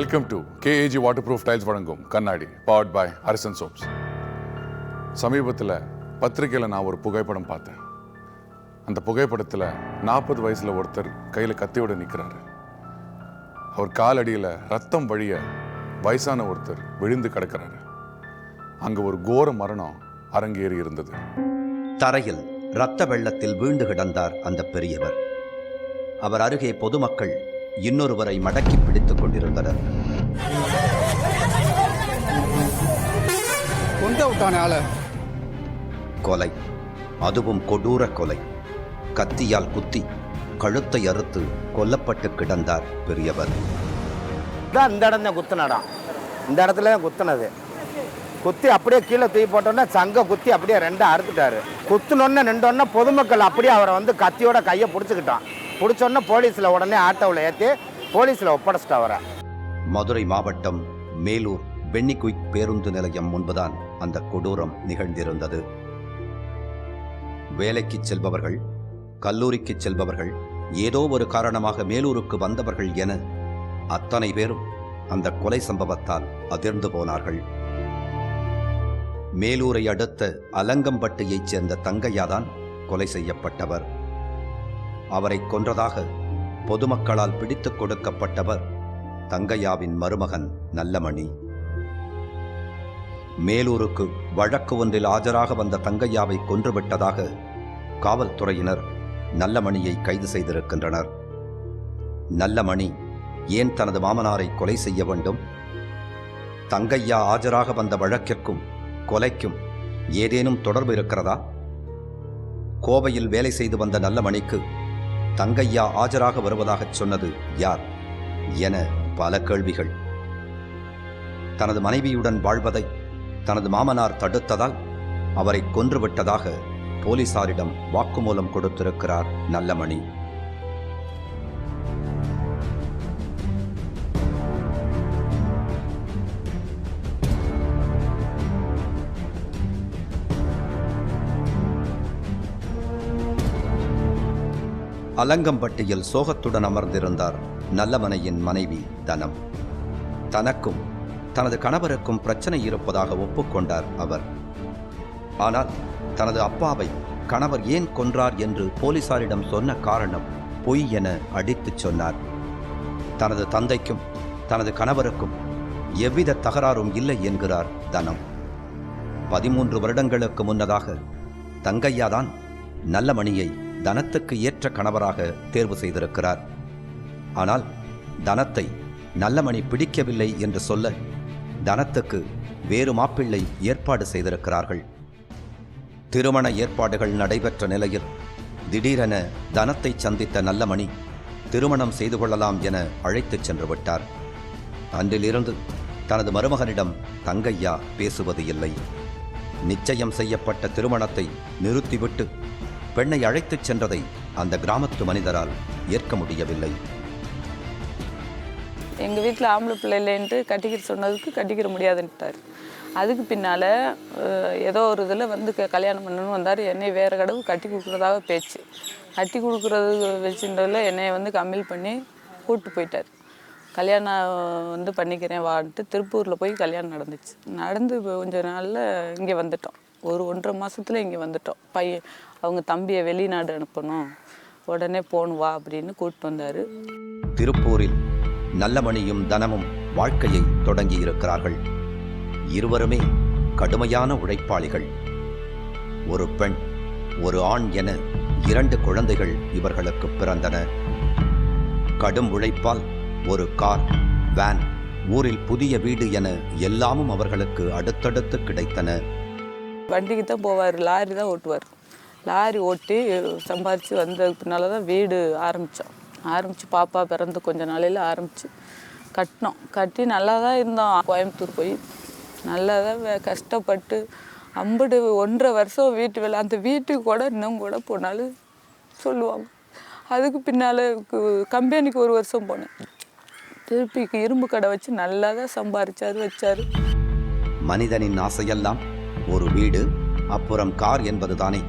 Welcome to KAG waterproof tiles வழங்கும் கண்ணாடி powered by Harrison soaps சமீபத்தில் பத்திரிக்கையில் நான் ஒரு புகைப்படம் பார்த்தேன். அந்த புகைப்படத்தில் நாற்பது வயசில் ஒருத்தர் கையில் கத்தியோடு நிற்கிறாரு அவர் காலடியில் ரத்தம் வழிய வயசான ஒருத்தர் விழுந்து கிடக்கிறாரு. அங்கே ஒரு கோர மரணம் அரங்கேறி இருந்தது. தரையில் இரத்த வெள்ளத்தில் வீழ்ந்து கிடந்தார் அந்த பெரியவர். அவர் அருகே பொதுமக்கள் இன்னொருவரை மடக்கி பிடித்துக் கொண்டிருந்தனர். கொலை. அதுவும் கொடூர கொலை. கத்தியால் குத்தி கழுத்தை அறுத்து கொல்லப்பட்டு கிடந்தார் பெரியவர். தான் இந்த இடம் தான் இந்த இடத்துல தான் குத்துனது. குத்தி அப்படியே கீழே தூக்கி போட்டோன்னே சங்க குத்தி அப்படியே ரெண்டா அறுத்துட்டாரு. குத்துனோன்னு நின்றோன்னே பொதுமக்கள் அப்படியே அவரை வந்து கத்தியோட கையை பிடிச்சிக்கிட்டான். பிடிச்சோன்னே போலீஸில் உடனே ஆட்டோவில் ஏற்றி போலீஸில் ஒப்படைச்சிட்டு அவரை. மதுரை மாவட்டம் மேலூர் வெண்ணிக்குயிக் பேருந்து நிலையம் முன்புதான் அந்த கொடூரம் நிகழ்ந்திருந்தது. வேலைக்கு செல்பவர்கள் கல்லூரிக்கு செல்பவர்கள் ஏதோ ஒரு காரணமாக மேலூருக்கு வந்தவர்கள் என அத்தனை பேரும் அந்த கொலை சம்பவத்தால் அதிர்ந்து போனார்கள். மேலூரை அடுத்த அலங்கம்பட்டியைச் சேர்ந்த தங்கையாதான் கொலை செய்யப்பட்டவர். அவரை கொன்றதாக பொதுமக்களால் பிடித்துக் கொடுக்கப்பட்டவர் தங்கையாவின் மருமகன் நல்லமணி. மேலூருக்கு வழக்கு ஒன்றில் ஆஜராக வந்த தங்கையாவை கொன்றுவிட்டதாக காவல்துறையினர் நல்லமணியை கைது செய்திருக்கின்றனர். நல்லமணி ஏன் தனது மாமனாரை கொலை செய்ய வேண்டும்? தங்கையா ஆஜராக வந்த வழக்கிற்கும் கொலைக்கும் ஏதேனும் தொடர்பு இருக்கிறதா? கோவையில் வேலை செய்து வந்த நல்லமணிக்கு தங்கையா ஆஜராக வருவதாகச் சொன்னது யார்? என பல கேள்விகள். தனது மனைவியுடன் வாழ்வதை தனது மாமனார் தடுத்ததால் அவரை கொன்றுவிட்டதாக போலீசாரிடம் வாக்குமூலம் கொடுத்திருக்கிறார் நல்லமணி. அலங்கம்பட்டியில் சோகத்துடன் அமர்ந்திருந்தார் நல்லமனையின் மனைவி தனம். தனக்கும் தனது கணவருக்கும் பிரச்சனை இருப்பதாக ஒப்புக்கொண்டார் அவர். ஆனால் தனது அப்பாவை கணவர் ஏன் கொன்றார் என்று போலீசாரிடம் சொன்ன காரணம் பொய் என அடித்துச் சொன்னார். தனது தந்தைக்கும் தனது கணவருக்கும் எவ்வித தகராறும் இல்லை என்கிறார் தனம். பதிமூன்று வருடங்களுக்கு முன்னதாக தங்கையாதான் நல்லமணியை தனத்துக்கு ஏற்ற கணவராக தேர்வு செய்திருக்கிறார். ஆனால் தனத்தை நல்லமணி பிடிக்கவில்லை என்று சொல்ல தனத்துக்கு வேறு மாப்பிள்ளை ஏற்பாடு செய்திருக்கிறார்கள். திருமண ஏற்பாடுகள் நடைபெற்ற நிலையில் திடீரென தனத்தை சந்தித்த நல்லமணி திருமணம் செய்து கொள்ளலாம் என அழைத்துச் சென்று விட்டார். அன்றிலிருந்து தனது மருமகனிடம் தங்கையா பேசுவது இல்லை. நிச்சயம் செய்யப்பட்ட திருமணத்தை நிறுத்திவிட்டு பெண்ணை அழைத்துச் சென்றதை அந்த கிராமத்து மனிதரால் ஏற்க முடியவில்லை. எங்கள் வீட்டில் ஆம்பளை பிள்ளை இல்லைன்ட்டு கட்டிக்கிற சொன்னதுக்கு கட்டிக்கிற முடியாதுன்ட்டார். அதுக்கு பின்னால் ஏதோ ஒரு இதில் வந்து க- கல்யாணம் பண்ணணும்னு வந்தார். என்னை வேறு கடவு கட்டி கொடுக்குறதாக பேச்சு. கட்டி கொடுக்குறது வச்சுன்றதில் என்னை வந்து கம்மில் பண்ணி கூப்பிட்டு போயிட்டார். கல்யாணம் வந்து பண்ணிக்கிறேன் வான்ட்டு திருப்பூரில் போய் கல்யாணம் நடந்துச்சு. நடந்து கொஞ்ச நாளில் இங்கே வந்துட்டோம். ஒரு ஒன்றரை மாதத்தில் இங்கே வந்துட்டோம். பையன் அவங்க தம்பியை வெளிநாடு அனுப்பணும். உடனே போகணும் வா அப்படின்னு கூப்பிட்டு வந்தார். திருப்பூரில் நல்லமணியும் தனமும் வாழ்க்கையை தொடங்கியிருக்கிறார்கள் இருவருமே கடுமையான உழைப்பாளிகள். ஒரு பெண் ஒரு ஆண் என இரண்டு குழந்தைகள் இவர்களுக்கு பிறந்தன. கடும் உழைப்பால் ஒரு கார் வேன் ஊரில் புதிய வீடு என எல்லாமும் அவர்களுக்கு அடுத்தடுத்து கிடைத்தன. வண்டிக்கு தான் போவார் லாரி தான் ஓட்டுவார். லாரி ஓட்டி சம்பாரித்து வந்ததுக்கு பின்னால் தான் வீடு ஆரம்பித்தோம் ஆரம்பித்து பாப்பா பிறந்து கொஞ்ச நாளையில் ஆரம்பித்து கட்டினோம். கட்டி நல்லா தான் இருந்தோம். கோயம்புத்தூர் போய் நல்லா தான் கஷ்டப்பட்டு அம்புடு ஒன்றரை வருஷம் வீட்டு வேலை அந்த வீட்டுக்கு கூட இன்னும் கூட போனாலும் சொல்லுவாங்க. அதுக்கு பின்னால் கம்பெனிக்கு ஒரு வருஷம் போனேன். திருப்பி இரும்பு கடை வச்சு நல்லா தான் சம்பாதிச்சார் வச்சார். மனிதனின் ஆசையெல்லாம் ஒரு வீடு அப்புறம் கார் என்பதுதானே.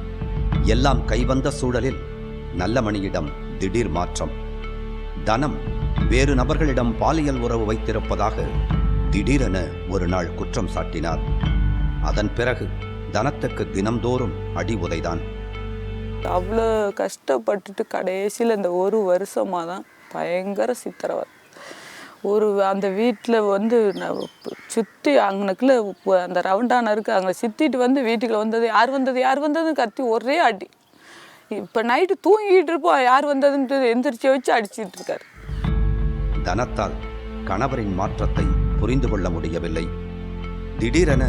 எல்லாம் கைவந்த சூழலில் நல்லமணியிடம் திடீர் மாற்றம். தனம் வேறு நபர்களிடம் பாலியல் உறவு வைத்திருப்பதாக திடீரென ஒரு நாள் குற்றம் சாட்டினார். அதன் பிறகு தனத்துக்கு தினம்தோறும் அடி உதைதான். அவ்வளோ கஷ்டப்பட்டுட்டு கடைசியில் இந்த ஒரு வருஷமாக தான் பயங்கர சித்திரவதை. ஒரு அந்த வீட்டில் வந்து சுற்றி அங்கனக்குள்ள அந்த ரவுண்டான இருக்குது அங்கே சுற்றிட்டு வந்து வீட்டுக்குள்ள வந்தது யார் வந்தது? யார் வந்ததுன்னு கத்தி ஒரே அடி. இப்போ நைட்டு தூங்கிட்டு இருப்போம். யார் வந்ததுன்ட்டு எந்திரிச்சு வச்சு அடிச்சிட்டு இருக்காரு. தனத்தால் கணவரின் மாற்றத்தை புரிந்து கொள்ள முடியவில்லை. திடீரென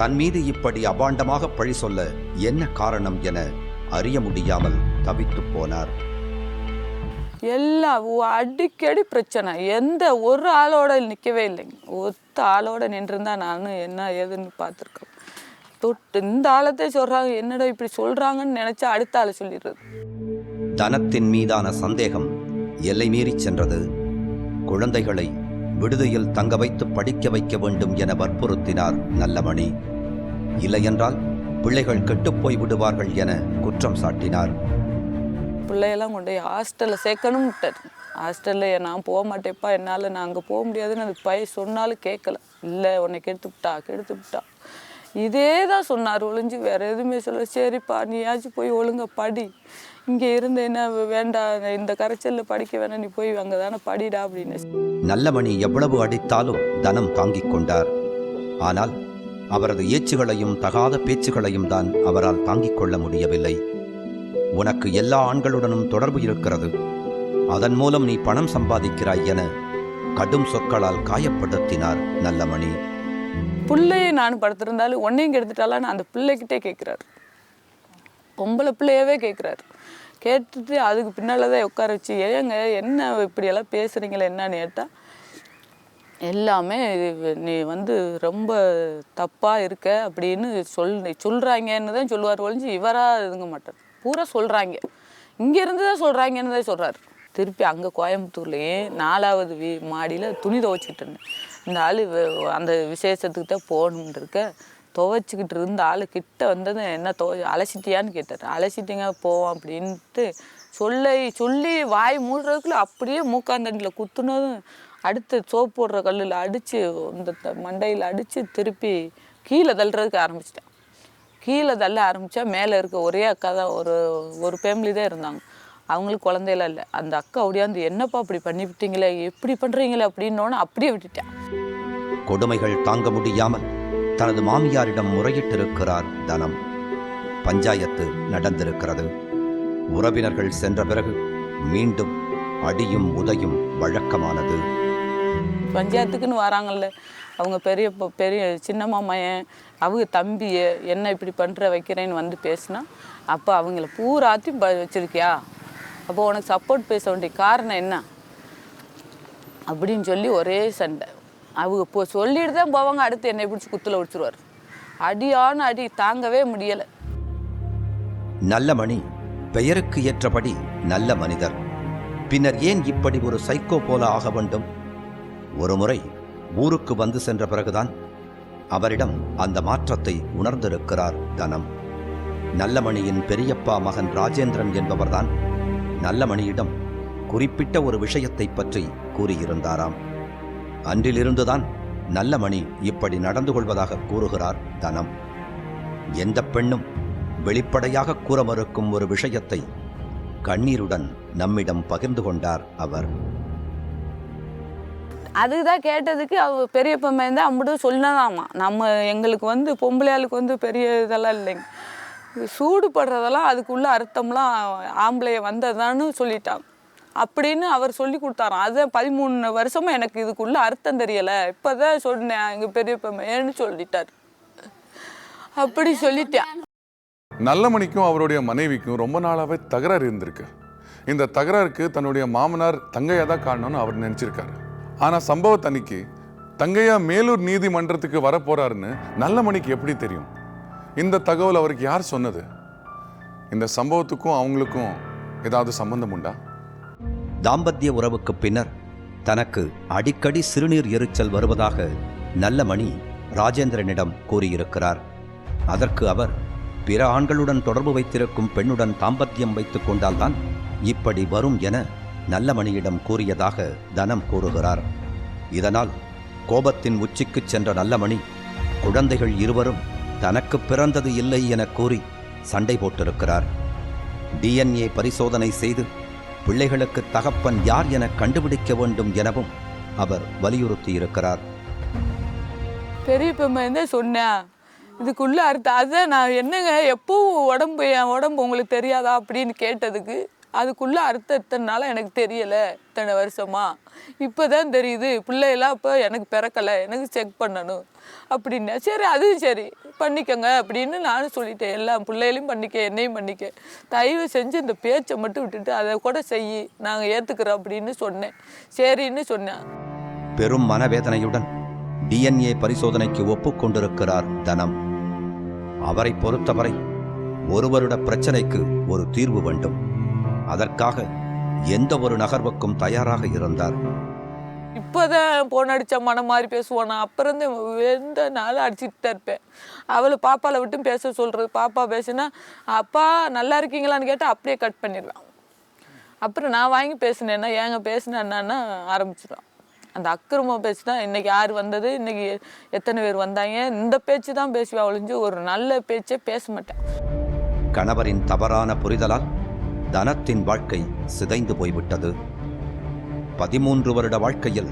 தன் மீது இப்படி அபாண்டமாக பழி சொல்ல என்ன காரணம் என அறிய முடியாமல் தவித்துப் போனார். எல்லாம் அடிக்கடி பிரச்சனை. எந்த ஒரு ஆளோட நிற்கவே இல்லைங்க. ஒத்த ஆளோட நின்றுருந்தா நான் என்ன ஏதுன்னு பார்த்துருக்கோம். தொட்டு இந்த ஆளத்தை சொல்கிறாங்க என்னடா இப்படி சொல்கிறாங்கன்னு நினச்சா அடுத்த ஆளை சொல்லிடுறது. தனத்தின் மீதான சந்தேகம் எல்லை மீறிச் சென்றது. குழந்தைகளை விடுதியில் தங்க வைத்து படிக்க வைக்க வேண்டும் என வற்புறுத்தினார் நல்லமணி. இல்லையென்றால் பிள்ளைகள் கெட்டுப்போய் விடுவார்கள் என குற்றம் சாட்டினார். பிள்ளையெல்லாம் கொண்டு போய் ஹாஸ்டலில் சேர்க்கணும்ட்டார் ஹாஸ்டலில் நான் போக மாட்டேப்பா என்னால் நான் அங்கே போக முடியாதுன்னு அந்த பையன் சொன்னாலும் கேட்கல. இல்லை உன்னை கெடுத்து விட்டா கெடுத்து விட்டா. இதே தான் சொன்னார் ஒளிஞ்சு வேற எதுவுமே சொல்ல சரிப்பா நீயாச்சும் போய் ஒழுங்கா படி. இங்கே இருந்து என்ன வேண்டாம் இந்த கரைச்சலில் படிக்க வேணாம் நீ போய் அங்கே தானே படிடா அப்படின்னு. நல்லமணி எவ்வளவு அடித்தாலும் தனம் தாங்கிக் கொண்டார். ஆனால் அவரது ஏச்சுகளையும் தகாத பேச்சுகளையும் தான் அவரால் தாங்கிக் கொள்ள முடியவில்லை. உனக்கு எல்லா ஆண்களுடனும் தொடர்பு இருக்கிறது. அதன் மூலம் நீ பணம் சம்பாதிக்கிறாய் என கடும் சொற்களால் காயப்படுத்தினார் நல்லமணி. பிள்ளையை நான் படுத்திருந்தாலும் ஒன்னையும் கெடுத்துட்டாலான்னு அந்த பிள்ளைகிட்டே கேட்குறாரு. பொம்பளை பிள்ளையவே கேட்குறாரு. கேட்டுட்டு அதுக்கு பின்னால் தான் உட்கார வச்சு ஏங்க என்ன இப்படியெல்லாம் பேசுகிறீங்களே என்னன்னு கேட்டால் எல்லாமே நீ வந்து ரொம்ப தப்பாக இருக்க அப்படின்னு சொல் சொல்கிறாங்கன்னு தான் சொல்லுவார் ஒழிஞ்சு இவராக இருங்க மாட்டார். பூரா சொல்கிறாங்க இங்கேருந்து தான் சொல்கிறாங்கன்னு தான் சொல்கிறாரு திருப்பி அங்கே கோயம்புத்தூர்லேயே நாலாவது வீ மாடியில் துணி துவைச்சிக்கிட்டு இருந்தேன். இந்த ஆள் அந்த விசேஷத்துக்கு தான் போகணுன்னு இருக்க துவைச்சிக்கிட்டு இருந்த ஆள் கிட்ட வந்தது என்ன துவ அலசிட்டியான்னு கேட்டார். அலசிட்டிங்க போவோம் அப்படின்ட்டு சொல்ல சொல்லி வாய் மூடுறதுக்குள்ள அப்படியே மூக்காந்தண்டில் குத்துனதும் அடுத்து சோப்பு போடுற கல்லில் அடித்து இந்த மண்டையில் அடித்து திருப்பி கீழே தள்ளுறதுக்கு ஆரம்பிச்சிட்டேன். கீழே தள்ள ஆரம்பித்தா மேலே இருக்க ஒரே அக்கா தான் ஒரு ஒரு ஃபேமிலி தான் இருந்தாங்க. அவங்களுக்கு குழந்தையெல்லாம் இல்லை. அந்த அக்கா ஒடியாந்து என்னப்பா இப்படி பண்ணி விட்டீங்களே எப்படி பண்ணுறீங்களே அப்படின்னோன்னு அப்படியே விட்டுட்டேன். கொடுமைகள் தாங்க முடியாமல் தனது மாமியாரிடம் முறையிட்டிருக்கிறார் தனம். பஞ்சாயத்து நடந்திருக்கிறது. உறவினர்கள் சென்ற பிறகு மீண்டும் அடியும் உதையும் வழக்கமானது. பஞ்சாயத்துக்குன்னு வராங்கல்ல. அவங்க பெரிய பெரிய சின்ன மாமையன் அவங்க தம்பியை என்ன இப்படி பண்ணுற வைக்கிறேன்னு வந்து பேசினா அப்போ அவங்கள பூராத்தி ப வச்சுருக்கியா? அப்போ உனக்கு சப்போர்ட் பேச வேண்டிய காரணம் என்ன? அப்படின்னு சொல்லி ஒரே சண்டை. அவங்க இப்போ சொல்லிட்டு தான் போவாங்க அடுத்து என்னை பிடிச்சி குத்துல ஒடிச்சிருவார். அடியான அடி தாங்கவே முடியலை. நல்ல மணி பெயருக்கு ஏற்றபடி நல்ல மனிதர். பின்னர் ஏன் இப்படி ஒரு சைக்கோ போல ஆக வேண்டும்? ஒருமுறை ஊருக்கு வந்து சென்ற பிறகுதான் அவரிடம் அந்த மாற்றத்தை உணர்ந்திருக்கிறார் தனம். நல்லமணியின் பெரியப்பா மகன் ராஜேந்திரன் என்பவர்தான் நல்லமணியிடம் குறிப்பிட்ட ஒரு விஷயத்தை பற்றி கூறியிருந்தாராம். அன்றிலிருந்துதான் நல்லமணி இப்படி நடந்து கொள்வதாக கூறுகிறார் தனம். எந்த பெண்ணும் வெளிப்படையாக கூற மறுக்கும் ஒரு விஷயத்தை கண்ணீருடன் நம்மிடம் பகிர்ந்து கொண்டார் அவர். அதுதான் கேட்டதுக்கு அவ பெரியப்பா தான் அம்பிட்டு சொன்னதாமா நம்ம எங்களுக்கு வந்து பொம்பளையாளுக்கு வந்து பெரிய இதெல்லாம் இல்லைங்க. சூடுபடுறதெல்லாம் அதுக்குள்ள அர்த்தம்லாம் ஆம்பளைய வந்ததான்னு சொல்லிட்டாங்க அப்படின்னு அவர் சொல்லி கொடுத்தாராம். அது பதிமூணு வருஷமும் எனக்கு இதுக்குள்ள அர்த்தம் தெரியல. இப்போதான் சொன்னேன் எங்கள் பெரிய மேன்னு சொல்லிட்டார். அப்படி சொல்லிட்டேன் நல்லமணிக்கும் அவருடைய மனைவிக்கும் ரொம்ப நாளாவே தகராறு இருந்திருக்கு. இந்த தகராறுக்கு தன்னுடைய மாமனார் தங்கையா தான் காரணம்னு அவர் நினைச்சிருக்காரு. ஆனால் சம்பவத்தன்னைக்கு தங்கையா மேலூர் நீதிமன்றத்துக்கு வரப்போறாருன்னு நல்ல மணிக்கு எப்படி தெரியும்? இந்த தகவல் அவருக்கு யார் சொன்னது? இந்த சம்பவத்துக்கும் அவங்களுக்கும் ஏதாவது சம்பந்தம் உண்டா? தாம்பத்திய உறவுக்கு பின்னர் தனக்கு அடிக்கடி சிறுநீர் எரிச்சல் வருவதாக நல்லமணி ராஜேந்திரனிடம் கூறியிருக்கிறார். அதற்கு அவர் பிற ஆண்களுடன் தொடர்பு வைத்திருக்கும் பெண்ணுடன் தாம்பத்தியம் வைத்துக் கொண்டால்தான் இப்படி வரும் என நல்லமணியிடம் கூறியதாக தனம் கூறுகிறார். இதனால் கோபத்தின் உச்சிக்குச் சென்ற நல்லமணி குழந்தைகள் இருவரும் தனக்கு பிறந்தது இல்லை என கூறி சண்டை போட்டிருக்கிறார். டிஎன்ஏ பரிசோதனை செய்து பிள்ளைகளுக்கு தகப்பன் யார் என கண்டுபிடிக்க வேண்டும் எனவும் அவர் வலியுறுத்தியிருக்கிறார். பெரிய பெருமை சொன்னேன் இதுக்குள்ள அர்த்தம். அதை நான் என்னங்க எப்பவும் உடம்பு என் உடம்பு உங்களுக்கு தெரியாதா அப்படின்னு கேட்டதுக்கு அதுக்குள்ள அர்த்தம் இத்தனை நாளாக எனக்கு தெரியலை இத்தனை வருஷமா. இப்போ தான் தெரியுது பிள்ளையெல்லாம் இப்போ எனக்கு பிறக்கலை எனக்கு செக் பண்ணணும் அப்படின்னா. சரி அதுவும் சரி பண்ணிக்கோங்க அப்படின்னு நானும் சொல்லிட்டேன். எல்லா பிள்ளைகளையும் பண்ணிக்க என்னையும் பண்ணிக்க. தயவு செஞ்சு இந்த பேச்சை மட்டும் விட்டுட்டு அதை கூட செய் நாங்கள் ஏற்றுக்கிறோம் அப்படின்னு சொன்னேன். சரின்னு சொன்னேன். பெரும் மனவேதனையுடன் டிஎன்ஏ பரிசோதனைக்கு ஒப்புக்கொண்டிருக்கிறார் தனம். அவரை பொறுத்தவரை ஒருவருட பிரச்சனைக்கு ஒரு தீர்வு வேண்டும். அதற்காக எந்த ஒரு நகர்வுக்கும் தயாராக இருந்தார். இப்போதான் போன் அடிச்ச மனம் மாதிரி பேசுவானா? அப்புறம் தான் எந்த நாளும் அடிச்சுட்டு தான் இருப்பேன். அவளை பாப்பாவை விட்டு பேச சொல்கிறது பாப்பா பேசுனா அப்பா நல்லா இருக்கீங்களான்னு கேட்டால் அப்படியே கட் பண்ணிடுவான். அப்புறம் நான் வாங்கி பேசினேன்னா ஏங்க பேசினேன்னா ஆரம்பிச்சிடுவான் அந்த அக்கிரமம் பேசினா இன்னைக்கு யார் வந்தது இன்னைக்கு எத்தனை பேர் வந்தாங்க இந்த பேச்சு தான் பேசுவா ஒழிஞ்சு ஒரு நல்ல பேச்சே பேச மாட்டேன். கணவரின் தவறான புரிதலால் தனத்தின் வாழ்க்கை சிதைந்து போய்விட்டது. பதிமூன்று வருட வாழ்க்கையில்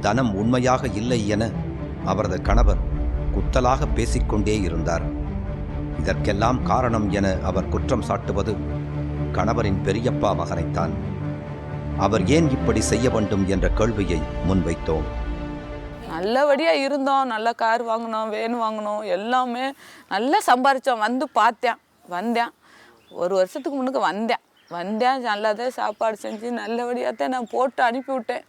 தனம் உண்மையாக இல்லை என அவரது கணவர் குத்தலாக பேசிக்கொண்டே இருந்தார். இதற்கெல்லாம் காரணம் என அவர் குற்றம் சாட்டுவது கணவரின் பெரியப்பா மகனைத்தான். அவர் ஏன் இப்படி செய்ய வேண்டும் என்ற கேள்வியை முன்வைத்தோம். நல்லபடியாக இருந்தோம். நல்ல கார் வாங்கினோம் வேன் வாங்கினோம். எல்லாமே நல்லா சம்பாரித்தோம் வந்து பார்த்தேன். வந்தேன். ஒரு வருஷத்துக்கு முன்னுக்கு வந்தேன். வந்தேன் நல்லாதான் சாப்பாடு செஞ்சு நல்லபடியாக தான் நான் போட்டு அனுப்பிவிட்டேன்.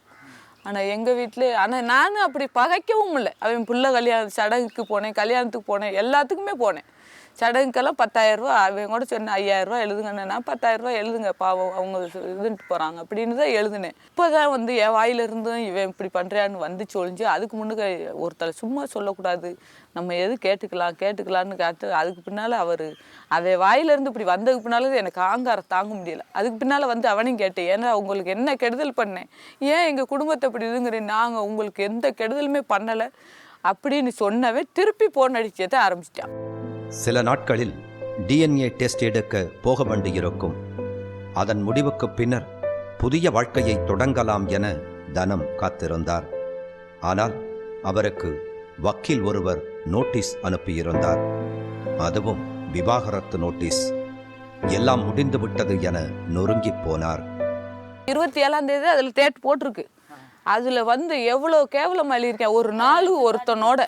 ஆனால் எங்கள் வீட்டில் ஆனால் நானும் அப்படி பகைக்கவும் இல்லை. அவன் பிள்ளை கல்யாணம் சடங்குக்கு போனேன் கல்யாணத்துக்கு போனேன் எல்லாத்துக்குமே போனேன். சடங்குக்கெல்லாம் பத்தாயிரரூபா அவன் கூட சொன்னேன் ஐயாயிரரூபா எழுதுங்கன்னா நான் பத்தாயிரரூபா எழுதுங்க பாவம் அவங்க இதுன்ட்டு போகிறாங்க அப்படின்னு தான் எழுதுனேன். இப்போ தான் வந்து என் வாயிலிருந்தும் இவன் இப்படி பண்ணுறான்னு வந்து சொல்லிஞ்சு அதுக்கு முன்னுக்கு ஒருத்தர் சும்மா சொல்லக்கூடாது. நம்ம எது கேட்டுக்கலாம் கேட்டுக்கலான்னு கேட்டு அதுக்கு பின்னால் அவர் அவன் வாயிலிருந்து இப்படி வந்ததுக்கு பின்னால் எனக்கு ஆங்காரம் தாங்க முடியல. அதுக்கு பின்னால் வந்து அவனையும் கேட்டேன் ஏன்னா உங்களுக்கு என்ன கெடுதல் பண்ணேன்? ஏன் எங்கள் குடும்பத்தை இப்படி இதுங்கிறேன் நாங்கள் உங்களுக்கு எந்த கெடுதலுமே பண்ணலை. அப்படின்னு சொன்னவே திருப்பி போன் அடிச்சதை ஆரம்பிச்சிட்டான். சில நாட்களில் டிஎன்ஏ டெஸ்ட் எடுக்க போக வேண்டியிருக்கும் அதன் முடிவுக்கு பின்னர் புதிய வாழ்க்கையை தொடங்கலாம் என தனம் காத்திருந்தார். ஆனால் அவருக்கு வக்கீல் ஒருவர் நோட்டீஸ் அனுப்பியிருந்தார். அதுவும் விவாகரத்து நோட்டீஸ். எல்லாம் முடிந்து விட்டது என நொறுங்கிப் போனார். இருபத்தி ஏழாம் தேதி அதில் தேட் போட்டிருக்கு. அதில் வந்து எவ்வளோ கேவலமாக எழுதியிருக்கேன். ஒரு நாள் ஒருத்தனோட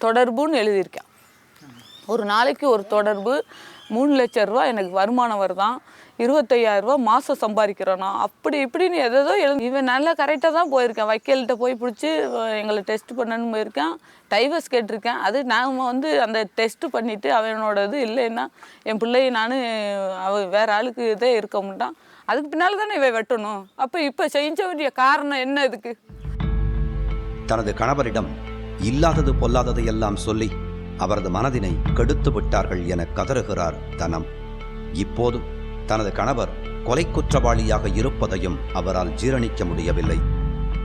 தொடர்புன்னு எழுதியிருக்கேன். ஒரு நாளைக்கு ஒரு தொடர்பு மூணு லட்ச ரூபா எனக்கு வருமானம் வருதான் இருபத்தையாயிரம் ரூபா மாதம் சம்பாதிக்கிறேனா? அப்படி இப்படின்னு எதோ எழு இவன் நல்லா கரெக்டாக தான் போயிருக்கேன். வக்கீல்கிட்ட போய் பிடிச்சி எங்களை டெஸ்ட் பண்ணணும்னு போயிருக்கேன். டைவர்ஸ் கேட்டிருக்கேன். அது நாம் வந்து அந்த டெஸ்ட் பண்ணிவிட்டு அவனோட இது இல்லைன்னா என் பிள்ளைய நான் அவ வேற ஆளுக்கு இதே இருக்க மாட்டான். அதுக்கு பின்னால் தானே இவன் வெட்டணும். அப்போ இப்போ செஞ்ச வேண்டிய காரணம் என்ன இதுக்கு? தனது கணவரிடம் இல்லாதது பொல்லாததை எல்லாம் சொல்லி அவரது மனதினை கெடுத்து விட்டார்கள் என கதறுகிறார் தனம். இப்போது தனது கணவர் கொலை குற்றவாளியாக இருப்பதையும் அவரால் ஜீரணிக்க முடியவில்லை.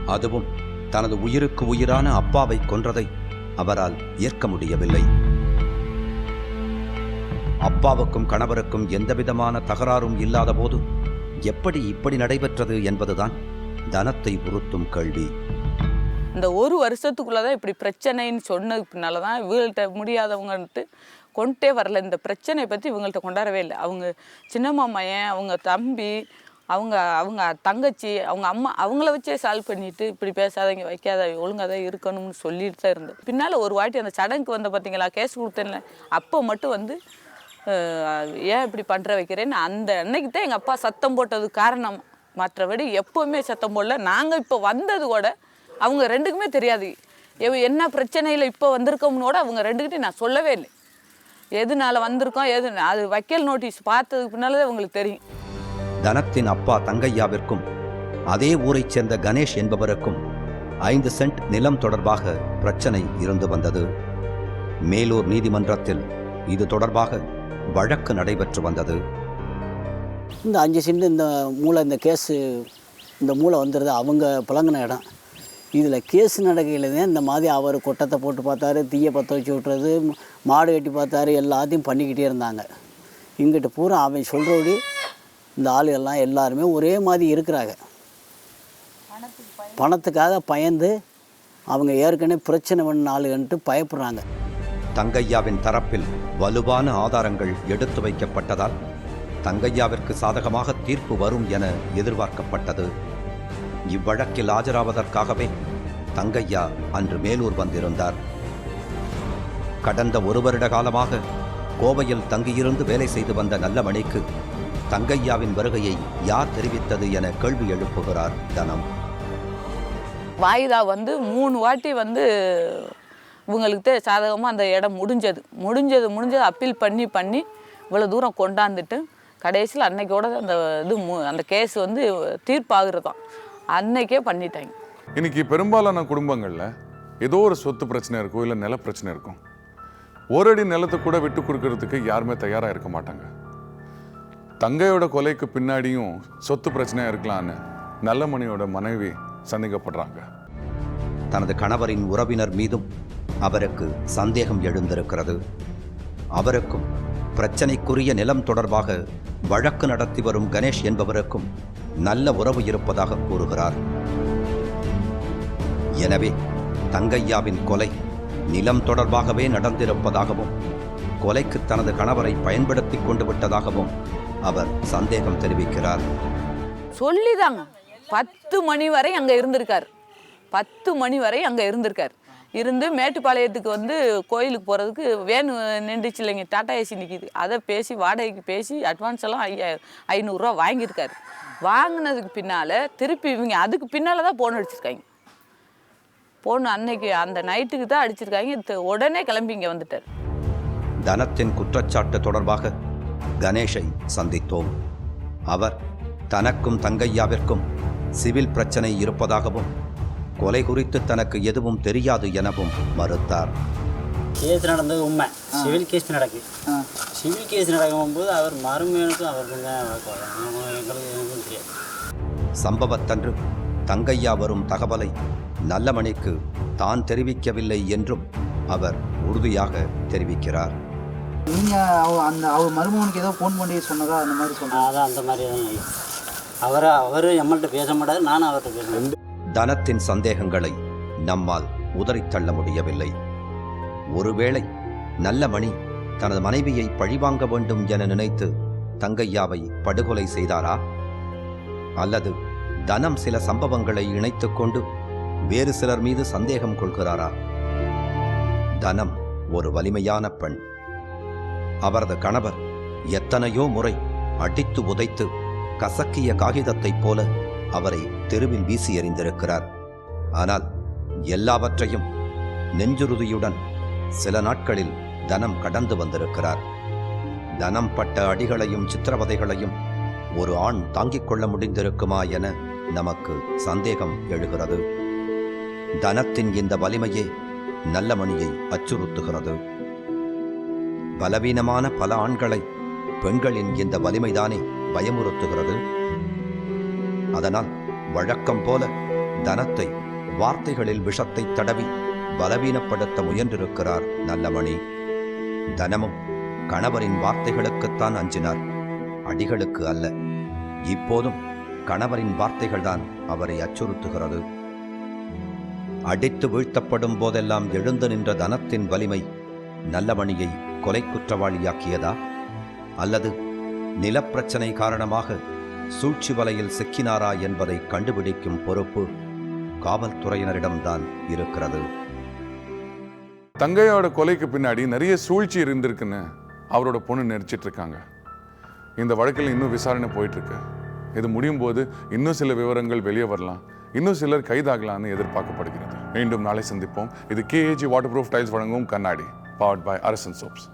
அதுவும் தனது உயிருக்கு உயிரான அப்பாவை கொன்றதை அவரால் ஏற்க முடியவில்லை. அப்பாவுக்கும் கணவருக்கும் எந்தவிதமான தகராறும் இல்லாதபோது எப்படி இப்படி நடைபெற்றது என்பதுதான் தனத்தை உறுத்தும் கேள்வி. இந்த ஒரு வருஷத்துக்குள்ளே தான் இப்படி பிரச்சனைன்னு சொன்னதுக்கு பின்னால் தான் இவங்கள்ட்ட முடியாதவங்கன்ட்டு கொண்டே வரல. இந்த பிரச்சனையை பற்றி இவங்கள்ட்ட கொண்டாடவே இல்லை. அவங்க சின்ன மாமையன் அவங்க தம்பி அவங்க அவங்க தங்கச்சி அவங்க அம்மா அவங்கள வச்சே சால்வ் பண்ணிட்டு இப்படி பேசாதவங்க வைக்காத ஒழுங்காக தான் இருக்கணும்னு சொல்லிட்டு தான் இருந்தேன். பின்னால் ஒரு வாட்டி அந்த சடங்குக்கு வந்த பார்த்தீங்களா கேஸ் கொடுத்தேன்ல. அப்போ மட்டும் வந்து ஏன் இப்படி பண்ணுற வைக்கிறேன்னு அந்த அன்னைக்கு தான் எங்கள் அப்பா சத்தம் போட்டது காரணம். மற்றபடி எப்போவுமே சத்தம் போடல. நாங்கள் இப்போ வந்தது கூட அவங்க ரெண்டுக்குமே தெரியாது. எவ- என்ன பிரச்சனையில் இப்போ வந்திருக்கோம்னு கூட அவங்க ரெண்டுக்கிட்டையும் நான் சொல்லவே இல்லை. எதுனால வந்திருக்கோம் எது அது வக்கீல் நோட்டீஸ் பார்த்ததுக்கு பின்னால தான் உங்களுக்கு தெரியும். தனத்தின் அப்பா தங்கையாவிற்கும் அதே ஊரைச் சேர்ந்த கணேஷ் என்பவருக்கும் ஐந்து சென்ட் நிலம் தொடர்பாக பிரச்சனை இருந்து வந்தது. மேலூர் நீதிமன்றத்தில் இது தொடர்பாக வழக்கு நடைபெற்று வந்தது. இந்த அஞ்சு சென்ட் இந்த மூளை இந்த கேஸு இந்த மூளை வந்துடுது அவங்க புழங்கின இடம். இதில் கேஸ் நடக்கையில் தான் இந்த மாதிரி அவர் கொட்டத்தை போட்டு பார்த்தாரு தீயை பற்ற வச்சு விட்றது மாடு கட்டி பார்த்தாரு எல்லாத்தையும் பண்ணிக்கிட்டே இருந்தாங்க. இங்கிட்டு பூரா அவன் சொல்கிறபடி இந்த ஆளுகள்லாம் எல்லாருமே ஒரே மாதிரி இருக்கிறாங்க. பணத்துக்காக பயந்து அவங்க ஏற்கனவே பிரச்சனை பண்ண ஆளுகன்ட்டு பயப்படுறாங்க. தங்கையாவின் தரப்பில் வலுவான ஆதாரங்கள் எடுத்து வைக்கப்பட்டதால் தங்கையாவிற்கு சாதகமாக தீர்ப்பு வரும் என எதிர்பார்க்கப்பட்டது. இவ்வழக்கில் ஆஜராவதற்காகவே தங்கையா அன்று மேலூர் வந்திருந்தார். கடந்த ஒரு வருட காலமாக கோவையில் தங்கியிருந்து வேலை செய்து வந்த நல்லமணிக்கு தங்கையாவின் வருகையை யார் தெரிவித்தது என கேள்வி எழுப்புகிறார் தனம். வாயுதா வந்து மூணு வாட்டி வந்து இவங்களுக்கு சாதகமாக அந்த இடம் முடிஞ்சது. முடிஞ்சது முடிஞ்சது அப்பீல் பண்ணி பண்ணி இவ்வளோ தூரம் கொண்டாந்துட்டு கடைசியில் அன்னைக்கோட அந்த இது மு- அந்த கேஸ் வந்து தீர்ப்பாகிறது தான் அன்னைக்கே பண்ணிட்டாங்க. இன்னைக்கு பெரும்பாலான குடும்பங்களில் ஏதோ ஒரு சொத்து பிரச்சனை இருக்கும் இல்லை நில பிரச்சனை இருக்கும் ஒரு அடி நிலத்தை கூட விட்டு கொடுக்கறதுக்கு யாருமே தயாராக இருக்க மாட்டாங்க. தங்கையோட கொலைக்கு பின்னாடியும் சொத்து பிரச்சனையாக இருக்கலான்னு நல்லமணியோட மனைவி சந்தேகப்படுறாங்க. தனது கணவரின் உறவினர் மீதும் அவருக்கு சந்தேகம் எழுந்திருக்கிறது. அவருக்கும் பிரச்சனைக்குரிய நிலம் தொடர்பாக வழக்கு நடத்தி வரும் கணேஷ் என்பவருக்கும் நல்ல உறவு இருப்பதாக கூறுகிறார். எனவே தங்கையாவின் கொலை நிலம் தொடர்பாகவே நடந்திருப்பதாகவும் கொலைக்கு தனது கணவரை பயன்படுத்தி கொண்டு விட்டதாகவும் அவர் சந்தேகம் தெரிவிக்கிறார். சொல்லிதாங்க. பத்து மணி வரை அங்கே இருந்திருக்கார். பத்து மணி வரை அங்கே இருந்திருக்கார். இருந்து மேட்டுப்பாளையத்துக்கு வந்து கோயிலுக்கு போகிறதுக்கு வேன் நின்றுச்சு இல்லைங்க. டாட்டா ஏசி நிற்கிது அதை பேசி வாடகைக்கு பேசி அட்வான்ஸ் எல்லாம் ஐயா ஐநூறுரூவா வாங்கியிருக்காரு. வாங்கினதுக்கு பின்னால் திருப்பி இவங்க அதுக்கு பின்னால் தான் போன் அடிச்சிருக்காங்க. போன் அன்னைக்கு அந்த நைட்டுக்கு தான் அடிச்சிருக்காங்க. உடனே கிளம்பி இங்கே வந்துட்டார். தனத்தின் குற்றச்சாட்டு தொடர்பாக கணேஷை சந்தித்தோம். அவர் தனக்கும் தங்கையாவிற்கும் சிவில் பிரச்சனை இருப்பதாகவும் கொலை குறித்து தனக்கு எதுவும் தெரியாது எனவும் மறுத்தார். கேஸ் நடந்தது உண்மை. சிவில் கேஸ் நடக்கு சிவில் கேஸ் நடக்கும்போது அவர் மருமையனுக்கும் அவருக்கும் தான் தெரியாது. சம்பவத்தன்று தங்கையா வரும் தகவலை நல்லமணிக்கு தான் தெரிவிக்கவில்லை என்றும் அவர் உறுதியாக தெரிவிக்கிறார். நீங்க அவ- அந்த அவர் மருமகனுக்கு ஏதோ ஃபோன் பண்ணி சொன்னதா? அந்த மாதிரி அதான் அந்த மாதிரி தான் அவர் அவர் எம்மள்கிட்ட பேச மாட்டார். நானும் அவர்கிட்ட பேச மாட்டேன். தனத்தின் சந்தேகங்களை நம்மால் உதறித்தள்ள முடியவில்லை. ஒருவேளை நல்ல மணி தனது மனைவியை பழிவாங்க வேண்டும் என நினைத்து தங்கையாவை படுகொலை செய்தாரா? அல்லது தனம் சில சம்பவங்களை இணைத்துக் கொண்டு வேறு சிலர் மீது சந்தேகம் கொள்கிறாரா? தனம் ஒரு வலிமையான பெண். அவரது கணவர் எத்தனையோ முறை அடித்து உதைத்து கசக்கிய காகிதத்தைப் போல அவரை தெருவில் வீசி எறிந்திருக்கிறார். ஆனால் எல்லாவற்றையும் நெஞ்சுறுதியுடன் சில நாட்களில் தனம் கடந்து வந்திருக்கிறார். தனம் பட்ட அடிகளையும் சித்திரவதைகளையும் ஒரு ஆண் தாங்கிக் கொள்ள முடிந்திருக்குமா என நமக்கு சந்தேகம் எழுகிறது. தனத்தின் இந்த வலிமையே நல்ல மணியை அச்சுறுத்துகிறது. பலவீனமான பல ஆண்களை பெண்களின் இந்த வலிமைதானே பயமுறுத்துகிறது? அதனால் வழக்கம் போல தனத்தை வார்த்தைகளில் விஷத்தை தடவி பலவீனப்படுத்த முயன்றிருக்கிறார் நல்லமணி தனமும் கணவரின் வார்த்தைகளுக்குத்தான் அஞ்சினார். அடிகளுக்கு அல்ல. இப்போதும் கணவரின் வார்த்தைகள்தான் அவரை அச்சுறுத்துகிறது. அடித்து வீழ்த்தப்படும் போதெல்லாம் எழுந்து நின்ற தனத்தின் வலிமை நல்லமணியை கொலை குற்றவாளியாக்கியதா அல்லது நிலப்பிரச்சனை காரணமாக சூழ்ச்சி வலையில் சிக்கினாரா என்பதை கண்டுபிடிக்கும் பொறுப்பு காவல்துறையினரிடம்தான் இருக்கிறது. தங்கையோட கொலைக்கு பின்னாடி நிறைய சூழ்ச்சி இருந்திருக்குன்னு அவரோட பொண்ணு நெரிச்சிட்டு இருக்காங்க. இந்த வழக்கில் இன்னும் விசாரணை போயிட்டு இருக்கு இது முடியும் போது இன்னும் சில விவரங்கள் வெளியே வரலாம். இன்னும் சிலர் கைதாகலாம்னு எதிர்பார்க்கப்படுகிறது. மீண்டும் நாளை சந்திப்போம். இது கேஏஜி வாட்டர் ப்ரூஃப் டைல்ஸ் வழங்கும் கண்ணாடி. பவர்ட் பை அரசன் சோப்ஸ்